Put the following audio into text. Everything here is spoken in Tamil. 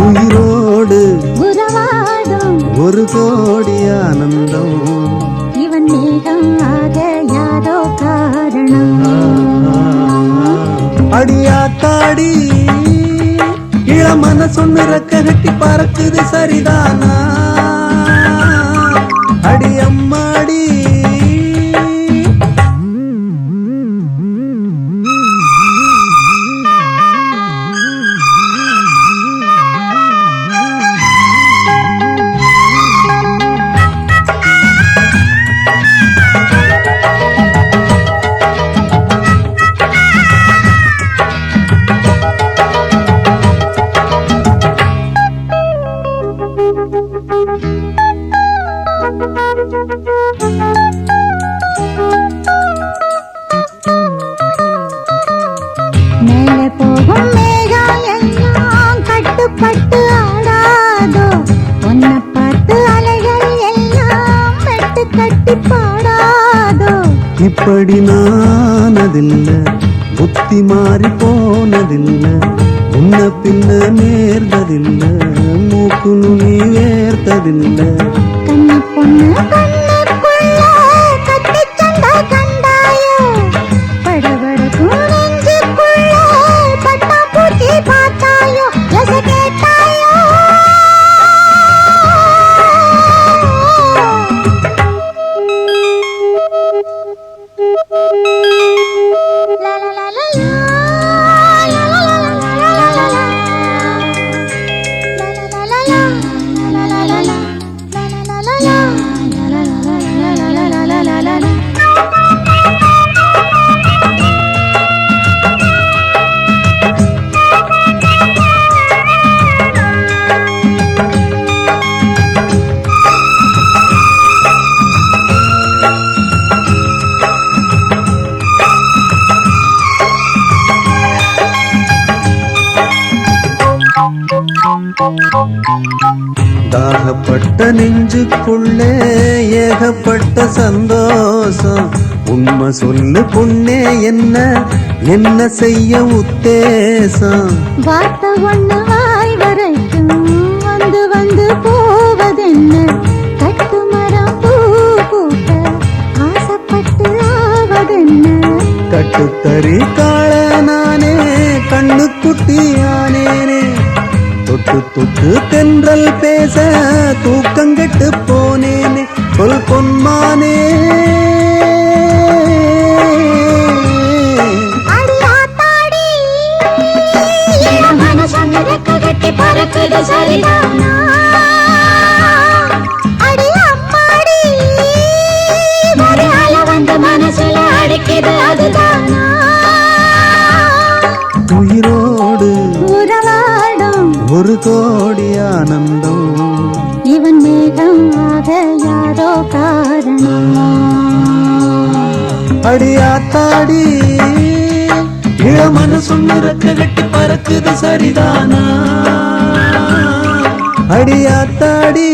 உயிரோடு ஒரு கோடி ஆனந்தம். இவன் மேகம் ஆக யாரோ காரணம். அடியாத்தாடி இளமன சொன்ன ரெக்க கட்டி பறக்குது சரிதானா? கட்டுப்பட்டு ஆடாதோ? உன்னை பார்த்து அலைகள் எல்லாம் மெட்டு கட்டி பாடாதோ? இப்படி நானதில்ல புத்தி மாறி போனதில்ல உன்ன பின்ன நேர்ந்ததில்ல மூக்கு நுனி வேர்த்ததில்ல. கண்ணி பொண்ணு தாகப்பட்ட நெஞ்சுக்குள்ளே ஏகப்பட்ட சந்தோஷம். உண்மை சொல்லு பொண்ணே என்ன என்ன செய்ய உத்தேசம்? வார்த்தை ஒண்ணு வாய் வரைக்கும் வந்து வந்து போவதென்ன? கட்டு மரம் பூ பூக்க ஆசைப்பட்டு ஆவதென்ன? கட்டுத்தறி காள தொட்டு தென்றல் பேச தூக்கங்கெட்டு போனேனே சொல் பொன்மானே. பறக்குது சரிதான். கோடி ஆனந்தம். இவன் மேகம் ஆக யாரோ காரணம். அடியாத்தாடி இளமன சொன்னரக்க கட்டி பறக்குது சரிதானா? அடியாத்தாடி